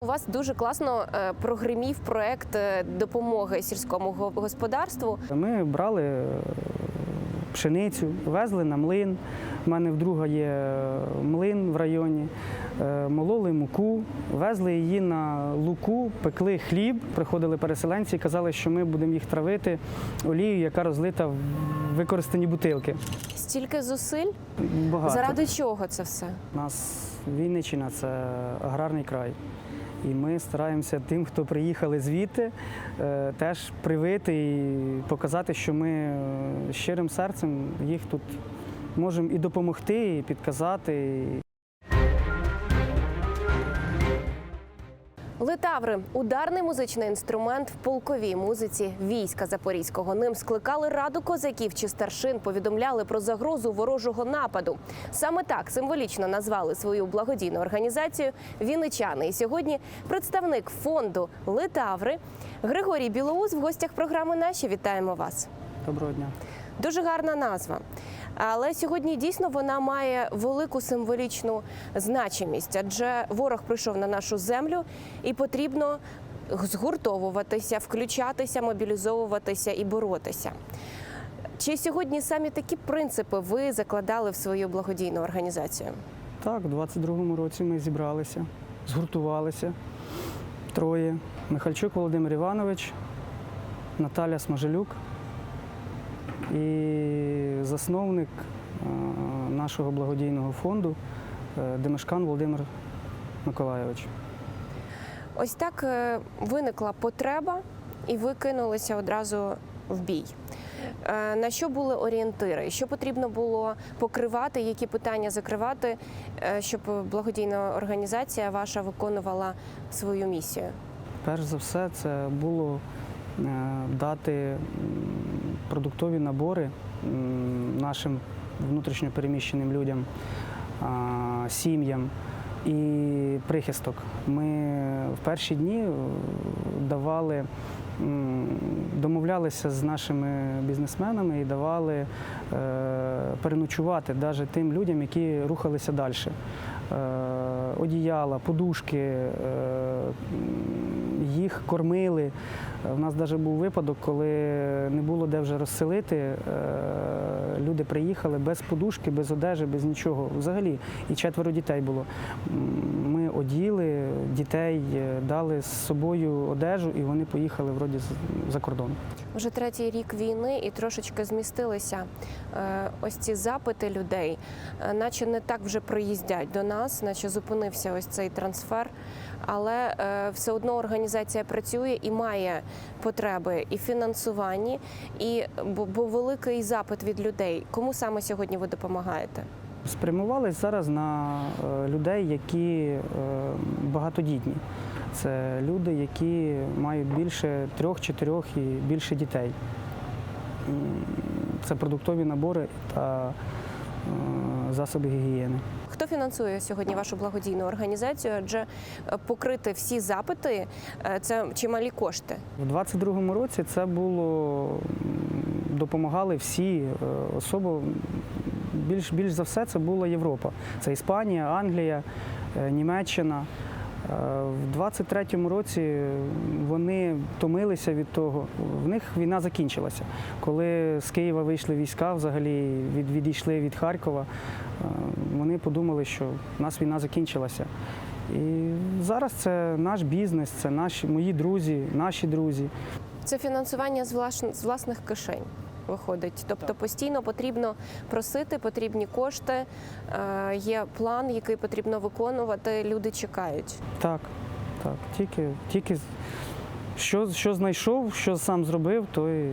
У вас дуже класно е, прогримів проект е, допомоги сільському господарству. Ми брали е, пшеницю, везли на млин. У мене вдруга є млин в районі. Мололи муку, везли її на луку, пекли хліб. Приходили переселенці і казали, що ми будемо їх травити олією, яка розлита в використані бутилки. Стільки зусиль. Багато. Заради чого це все? У нас Вінниччина це аграрний край. І ми стараємося тим, хто приїхали звідти, е, теж привити і показати, що ми е, щирим серцем їх тут можемо і допомогти, і підказати. Литаври ударний музичний інструмент в полковій музиці війська Запорізького. Ним скликали раду козаків чи старшин, повідомляли про загрозу ворожого нападу. Саме так символічно назвали свою благодійну організацію вінничани. І сьогодні представник фонду Литаври Григорій Білоус в гостях програми Наші вітаємо вас. Доброго дня. Дуже гарна назва. Але сьогодні дійсно вона має велику символічну значимість, адже ворог прийшов на нашу землю і потрібно згуртовуватися, включатися, мобілізовуватися і боротися. Чи сьогодні самі такі принципи ви закладали в свою благодійну організацію? Так, у 22-му році ми зібралися, згуртувалися. Троє. Михальчук Володимир Іванович, Наталя Смажелюк і засновник е, нашого благодійного фонду е, Демешкан Володимир Миколайович. Ось так е, виникла потреба, і ви кинулися одразу в бій. На що були орієнтири? Що потрібно було покривати, які питання закривати, щоб благодійна організація ваша виконувала свою місію? Перш за все, це було дати продуктові набори нашим внутрішньопереміщеним людям, сім'ям і прихисток. Ми в перші дні е, давали, домовлялися з нашими бізнесменами і давали е, переночувати навіть тим людям, які рухалися далі. Е, Одіяла, подушки, їх кормили. У нас навіть був випадок, коли не було де вже розселити. е, Люди приїхали без подушки, без одежі, без нічого. Взагалі, і четверо дітей було. Ми оділи дітей, е, дали з собою одежу, і вони поїхали вроді за кордон. Вже третій рік війни і трошечки змістилися е, ось ці запити людей, е, наче не так вже приїздять до нас, наче зупинився ось цей трансфер. Але е, все одно організація працює і має потреби і фінансуванні, і бо, великий запит від людей. Кому саме сьогодні ви допомагаєте? Спрямувались зараз на е, людей, які е, багатодітні. Це люди, які мають більше трьох-чотирьох і більше дітей. Це продуктові набори та засоби гігієни. Хто фінансує сьогодні вашу благодійну організацію? Адже е, покрити всі запити е, це чималі кошти. У 22-му році це було допомагали всі е, особи. Більш, більш за все це була Європа. Це Іспанія, Англія, Німеччина. Е, В 23-му році вони томилися від того. В них війна закінчилася. Коли з Києва вийшли війська, взагалі від, відійшли від Харкова, е, вони подумали, що в нас війна закінчилася. І зараз це наш бізнес, це наші мої друзі, наші друзі. Це фінансування з власних кишень виходить. Тобто постійно потрібно просити, потрібні кошти. е, Є план, який потрібно виконувати. Люди чекають. Так, так. Тільки, тільки що, що знайшов, що сам зробив, то і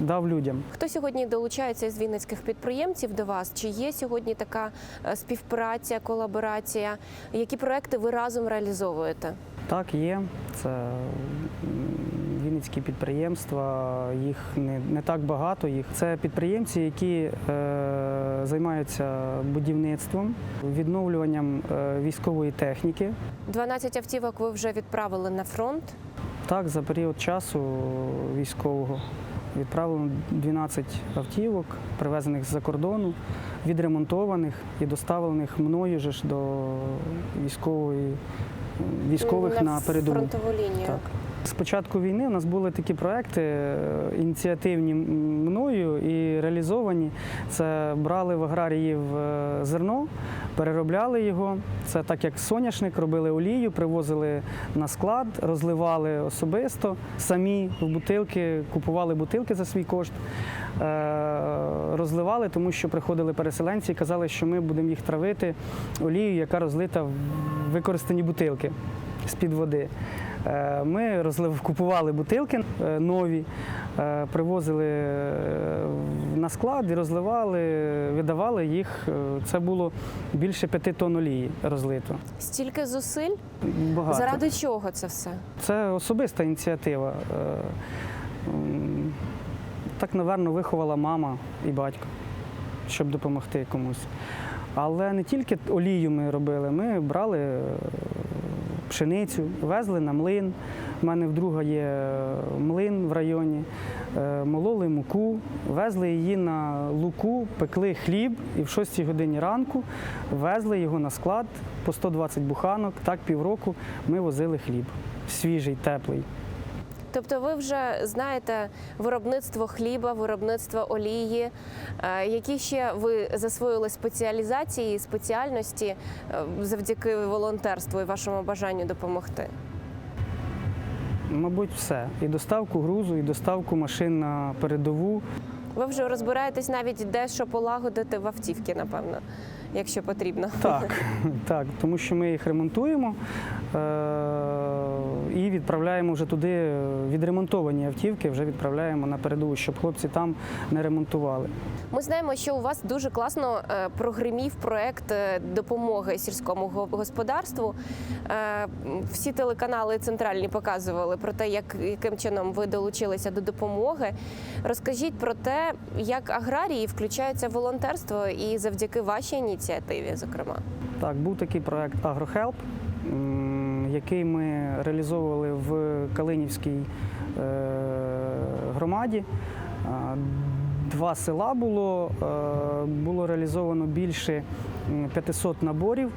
дав людям. Хто сьогодні долучається із вінницьких підприємців до вас? Чи є сьогодні така е, співпраця, колаборація? Які проекти ви разом реалізовуєте? Так, є. Це вінницькі підприємства, їх не, не так багато. Їх це підприємці, які е, займаються будівництвом, відновлюванням е, військової техніки. 12 автівок ви вже відправили на фронт. Так, за період часу військового відправлено 12 автівок, привезених з-за кордону, відремонтованих і доставлених мною ж до військової військових на передову. фронтову лінію. Так. З початку війни у нас були такі проекти е, ініціативні мною і реалізовані. Це брали в аграріїв е, зерно, переробляли його. Це так як соняшник, робили олію, привозили на склад, розливали особисто, самі в бутилки, купували бутилки за свій кошт, е, розливали, тому що приходили переселенці і казали, що ми будемо їх травити олією, яка розлита в використані бутилки з-під води. Е, Ми розлив, купували бутилки е, нові, е, привозили на склад і розливали, видавали їх. Це було більше п'яти тонн олії розлито. Стільки зусиль. Багато. Заради чого це все? Це особиста ініціатива. Так, напевно, виховала мама і батько, щоб допомогти комусь. Але не тільки олію ми робили, ми брали пшеницю, везли на млин. У мене вдруга є е, млин в районі. Е, Мололи муку, везли її на луку, пекли хліб і в 6 годині ранку везли його на склад по 120 буханок. Так півроку ми возили хліб. Свіжий, теплий. Тобто ви вже знаєте виробництво хліба, виробництво олії. Е, Які ще ви засвоїли спеціалізації, спеціальності е, завдяки волонтерству і вашому бажанню допомогти? Мабуть, все. І доставку грузу, і доставку машин на передову. Ви вже розбираєтесь навіть де що полагодити в автівки, напевно, якщо потрібно. Так, так, тому що ми їх ремонтуємо е- і відправляємо вже туди е, відремонтовані автівки, вже відправляємо на передову, щоб хлопці там не ремонтували. Ми знаємо, що у вас дуже класно е, прогримів проект е, допомоги сільському господарству. Всі телеканали центральні показували про те, як яким чином ви долучилися до допомоги. Розкажіть про те, як аграрії включаються в волонтерство і завдяки вашій ініціативі, зокрема. Так, був такий проект м, який ми реалізовували в Калинівській е, громаді. Два села було, е, було реалізовано більше 500 наборів.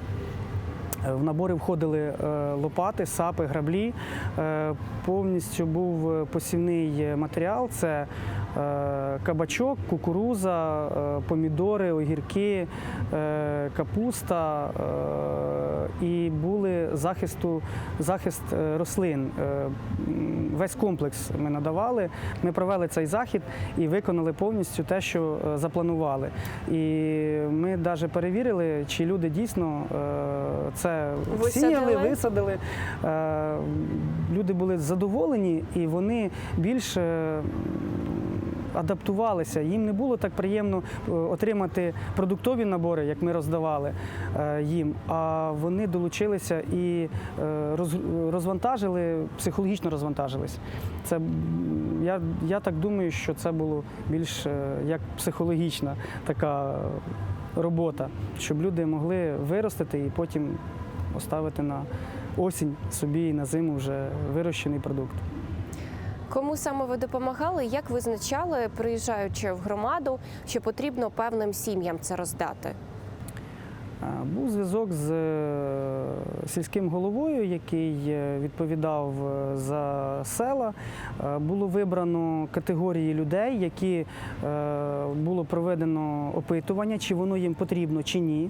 Е, В набори входили лопати, сапи, граблі. Повністю був посівний матеріал. Це кабачок, кукуруза, е, помідори, огірки, е, капуста е, і були захисту, захист е, рослин. Е, Весь комплекс ми надавали. Ми провели цей захід і виконали повністю те, що е, запланували. І ми навіть перевірили, чи люди дійсно е, це сіяли, висадили. Е, Люди були задоволені і вони більше адаптувалися. Їм не було так приємно е, отримати продуктові набори, як ми роздавали е, їм. А вони долучилися і е, розвантажили, психологічно розвантажились. Це я, я так думаю, що це було більш як психологічна така робота, щоб люди могли виростити і потім оставити на осінь собі на зиму вже вирощений продукт. Кому саме ви допомагали? Як визначали, приїжджаючи в громаду, що потрібно певним сім'ям це роздати? Був зв'язок з е, сільським головою, який е, відповідав е, за села. Було вибрано категорії людей, які було проведено опитування, чи воно їм потрібно, чи ні.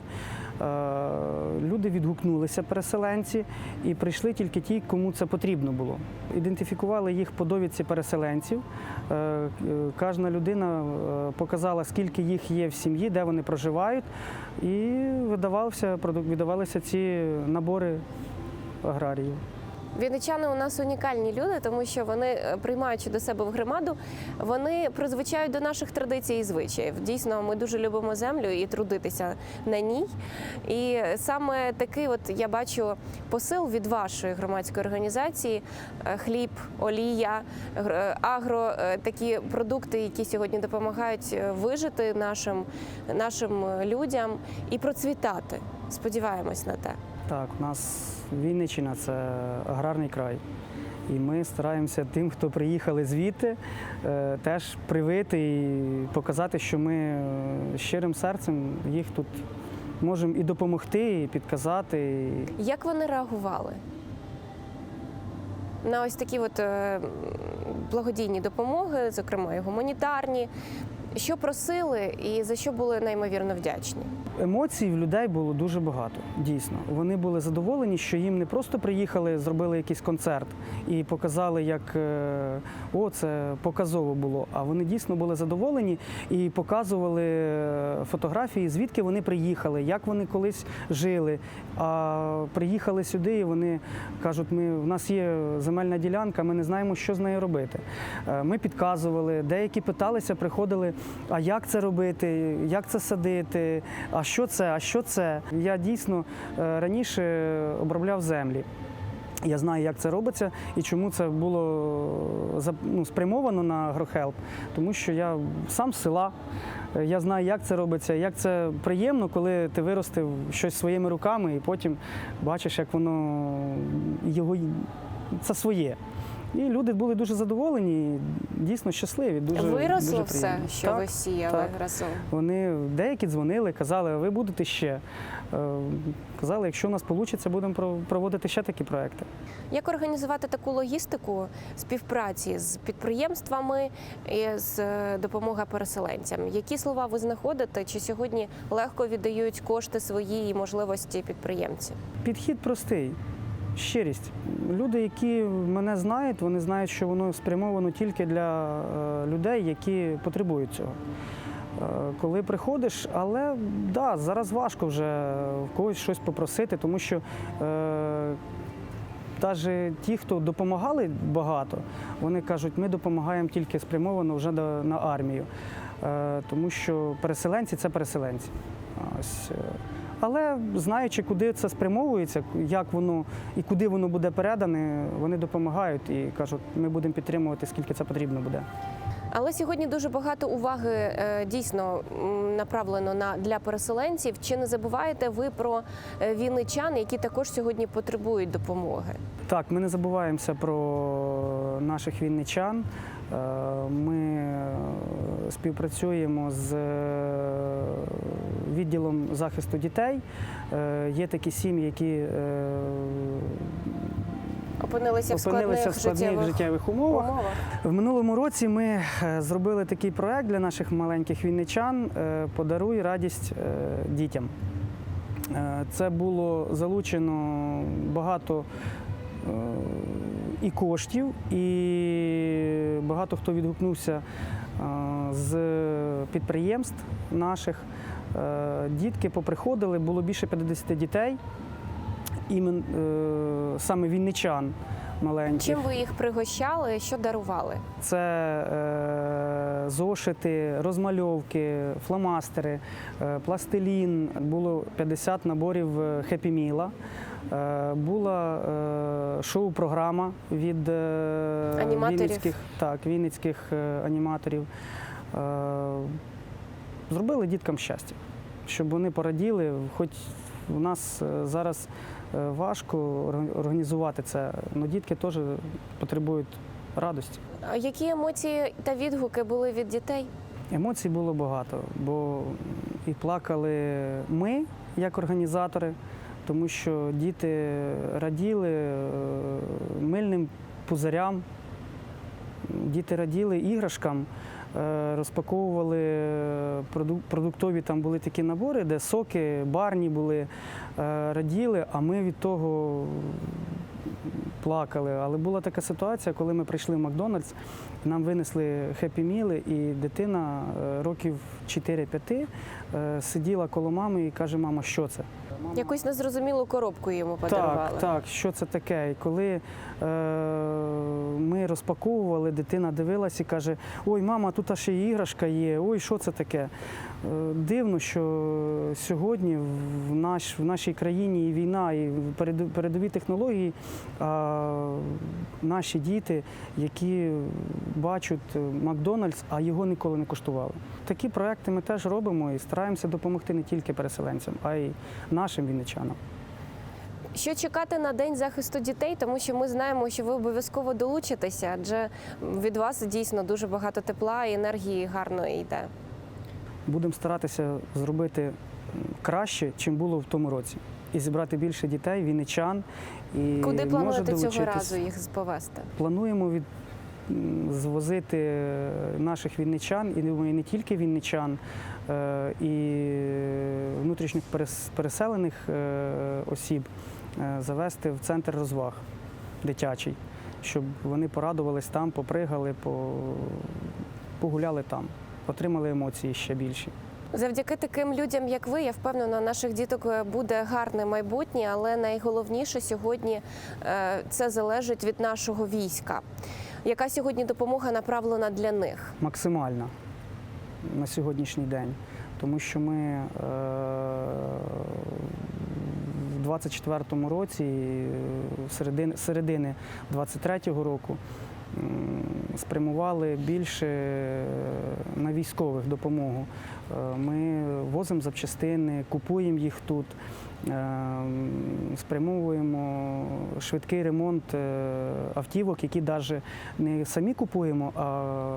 Люди відгукнулися, переселенці, і прийшли тільки ті, кому це потрібно було. Ідентифікували їх по довідці переселенців. Кожна людина показала, скільки їх є в сім'ї, де вони проживають, і видавався, віддавалися ці набори аграріїв. Вінничани у нас унікальні люди, тому що вони, е, приймаючи до себе в громаду, вони призвичають до наших традицій і звичаїв. Дійсно, ми дуже любимо землю і трудитися на ній. І саме такий, от я бачу посил від вашої громадської організації: е, хліб, олія, е, агро, такі продукти, які сьогодні допомагають вижити нашим, нашим людям і процвітати. Сподіваємось на те. Так, у нас Вінниччина це аграрний край. І ми стараємося тим, хто приїхали звідти, е, теж привити і показати, що ми е, щирим серцем їх тут можемо і допомогти, і підказати. Як вони реагували? на ось такі от е, благодійні допомоги, зокрема і гуманітарні. Що просили і за що були неймовірно вдячні? Емоцій в людей було дуже багато. Дійсно, вони були задоволені, що їм не просто приїхали, зробили якийсь концерт і показали, як е, о, це показово було. А вони дійсно були задоволені і показували е, фотографії, звідки вони приїхали, як вони колись жили. А приїхали сюди, і вони кажуть: ми в нас є земельна ділянка, ми не знаємо, що з нею робити. Е, Ми підказували, деякі питалися, приходили. А як це робити? Як це садити? А що це? А що це? Я дійсно е, раніше обробляв землі. Я знаю, як це робиться і чому це було ну, спрямовано на Агрохелп. Тому що я сам з села, е, я знаю, як це робиться, як це приємно, коли ти виростив щось своїми руками і потім бачиш, як воно його це своє. І люди були дуже задоволені, дійсно щасливі. Дуже, Виросло дуже все, що Так, ви сіяли так. разом. Вони деякі дзвонили, казали, ви будете ще. Е, Казали, якщо в нас вийде, будемо проводити ще такі проекти. Як організувати таку логістику співпраці з підприємствами і з е, допомога переселенцям? Які слова ви знаходите? Чи сьогодні легко віддають кошти свої і можливості підприємці? Підхід простий. Щирість. Люди, які мене знають, вони знають, що воно спрямовано тільки для е, людей, які потребують цього. Е, Коли приходиш, але да, зараз важко вже в когось щось попросити, тому що е, навіть ті, хто допомагали багато, вони кажуть, ми допомагаємо тільки спрямовано вже на армію. Е, тому що переселенці це переселенці. Ось. Але знаючи, куди це спрямовується, як воно і куди воно буде передане, вони допомагають і кажуть, ми будемо підтримувати, скільки це потрібно буде. Але сьогодні дуже багато уваги е, дійсно направлено на для переселенців. Чи не забуваєте ви про е, вінничан, які також сьогодні потребують допомоги? Так, ми не забуваємося про наших вінничан. Е, Ми співпрацюємо з відділом захисту дітей. Е, Є такі сім'ї, які е, Опинилися в опинилися складних, в складних життєвих життєвих умовах. умовах. В минулому році ми е, зробили такий проект для наших маленьких вінничан е, Подаруй радість е, дітям. Е, Це було залучено багато е, і коштів, і багато хто відгукнувся е, з підприємств наших. Е, Дітки поприходили, було більше 50 дітей, імен, е, саме вінничан маленьких. Чим ви їх пригощали? Що дарували? Це е, зошити, розмальовки, фломастери, е, пластилін. Було 50 наборів е, Хеппі Міла. Е, була е, шоу-програма від е, вінницьких, так, вінницьких е, аніматорів. Е, зробили діткам щастя, щоб вони пораділи, хоч у нас е, зараз е, важко організувати це, але дітки теж потребують радості. А Які емоції та відгуки були від дітей? Емоцій було багато, бо і плакали ми, як організатори, тому що діти раділи е, мильним пузирям, діти раділи іграшкам, розпаковували продуктові, там були такі набори, де соки, барні були, е, раділи, а ми від того плакали. Але була така ситуація, коли ми прийшли в Макдональдс, нам винесли хеппі міли, і дитина е, років 4-5 е, сиділа коло мами і каже: мама, що це? Якусь незрозумілу коробку йому подарували. Так, так, що це таке? І коли е, ми розпаковували, дитина дивилась і каже: Ой, мама, тут аж і іграшка є, ой, що це таке? Е, дивно, що сьогодні в, наш, в нашій країні і війна, і передові технології, а наші діти, які бачать Макдональдс, а його ніколи не коштували. Такі проекти ми теж робимо і стараємося допомогти не тільки переселенцям, а й нашим вінничанам. Що чекати на день захисту дітей, тому що ми знаємо, що ви обов'язково долучитеся, адже від вас дійсно дуже багато тепла і енергії гарно йде. Будемо старатися зробити краще, чим було в тому році. і зібрати більше дітей, вінничан. І Куди плануєте цього разу їх повести? Плануємо від звозити е, наших вінничан, і думаю, не тільки вінничан, е, і внутрішніх переселених е, осіб завести в центр розваг дитячий, щоб вони порадувались там, попригали, погуляли там, отримали емоції ще більші. Завдяки таким людям, як ви, я впевнена, наших діток е, буде гарне майбутнє, але найголовніше сьогодні е, це залежить від нашого війська. Яка сьогодні допомога направлена для них? максимальна на сьогоднішній день, тому що ми е, в 24-му році, середини, середини 23-го року спрямували більше на військових допомогу. Е, Ми возимо запчастини, купуємо їх тут, е, спрямовуємо швидкий ремонт е, автівок, які навіть не самі купуємо, а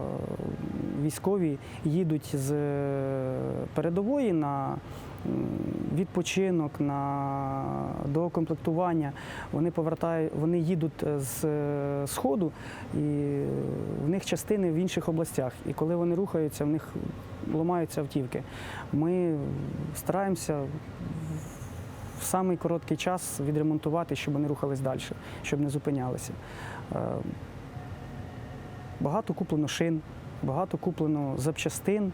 військові їдуть з передової на відпочинок, на доукомплектування. Вони повертають, вони їдуть з е, сходу, і в них частини в інших областях. І коли вони рухаються, в них ламаються автівки. Ми стараємося в самий короткий час відремонтувати, щоб вони рухались далі, щоб не зупинялися. Е, Багато куплено шин, багато куплено запчастин,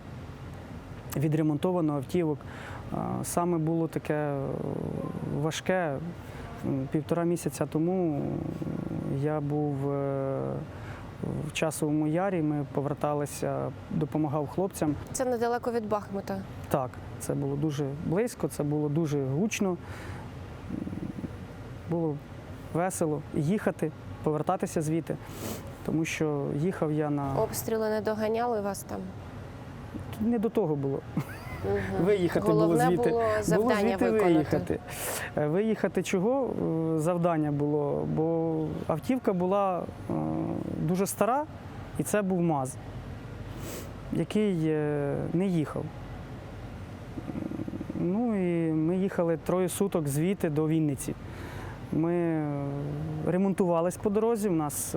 відремонтовано автівок. Саме було таке е, важке. Півтора місяця тому я був е, в часовому ярі, ми поверталися, допомагав хлопцям. Це недалеко від Бахмута. Так, це було дуже близько, це було дуже гучно. Було весело їхати, повертатися звідти, тому що їхав я на Обстріли не доганяли вас там. не до того було. Мгм. Виїхати Головне було звідти. було завдання було звідти виїхати. Е, Виїхати чого е, завдання було? Бо автівка була е, дуже стара, і це був МАЗ, який не їхав. Ну і ми їхали троє суток звідти до Вінниці. Ми ремонтувались по дорозі, в нас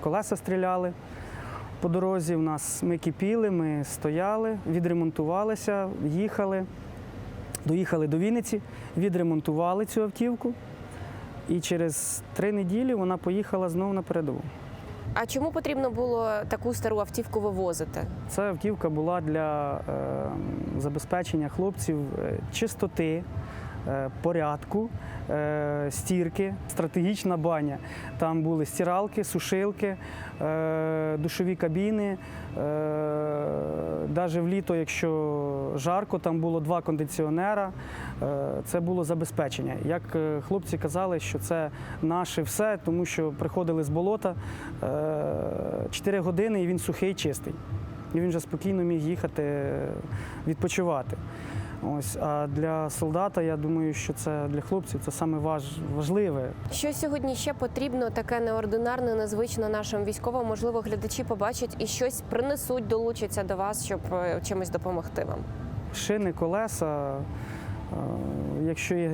колеса стріляли по дорозі. В нас ми кипіли, ми стояли, відремонтувалися, їхали, доїхали до Вінниці, відремонтували цю автівку. І через три неділі вона поїхала знову на передову. А чому потрібно було таку стару автівку вивозити? Ця автівка була для е, забезпечення хлопців е, чистоти, порядку, е, стірки, стратегічна баня. Там були стиралки, сушилки, е, душові кабіни. Навіть в літо, якщо жарко, там було два кондиціонера. Е, Це було забезпечення. Як е, хлопці казали, що це наше все, тому що приходили з болота 4 години і він сухий, чистий. І він вже спокійно міг їхати е, відпочивати. Ось, а для солдата, я думаю, що це для хлопців це саме важ, важливе. Що сьогодні ще потрібно таке неординарне, незвичне нашим військовим? Можливо, глядачі побачать і щось принесуть, долучаться до вас, щоб е, чимось допомогти вам. Шини, колеса. Е, Якщо я,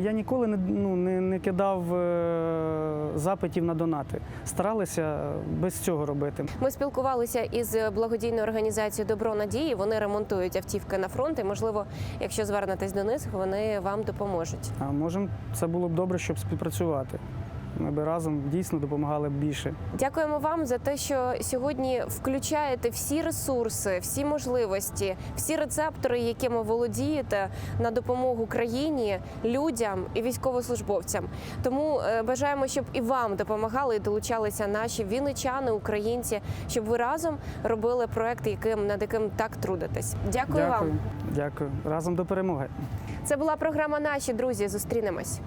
я ніколи не, ну, не, не кидав е, запитів на донати. Старалися без цього робити. Ми спілкувалися із благодійною організацією Добро надії. Вони ремонтують автівки на фронт. І можливо, якщо звернетесь до них, вони вам допоможуть. А можемо це було б добре, щоб співпрацювати. Ми б разом дійсно допомагали б більше. Дякуємо вам за те, що сьогодні включаєте всі ресурси, всі можливості, всі рецептори, якими володієте на допомогу країні, людям і військовослужбовцям. Тому е, бажаємо, щоб і вам допомагали і долучалися наші вінничани, українці, щоб ви разом робили проект, яким над яким так трудитесь. Дякую, вам. Дякую. Разом до перемоги. Це була програма Наші друзі. Зустрінемось.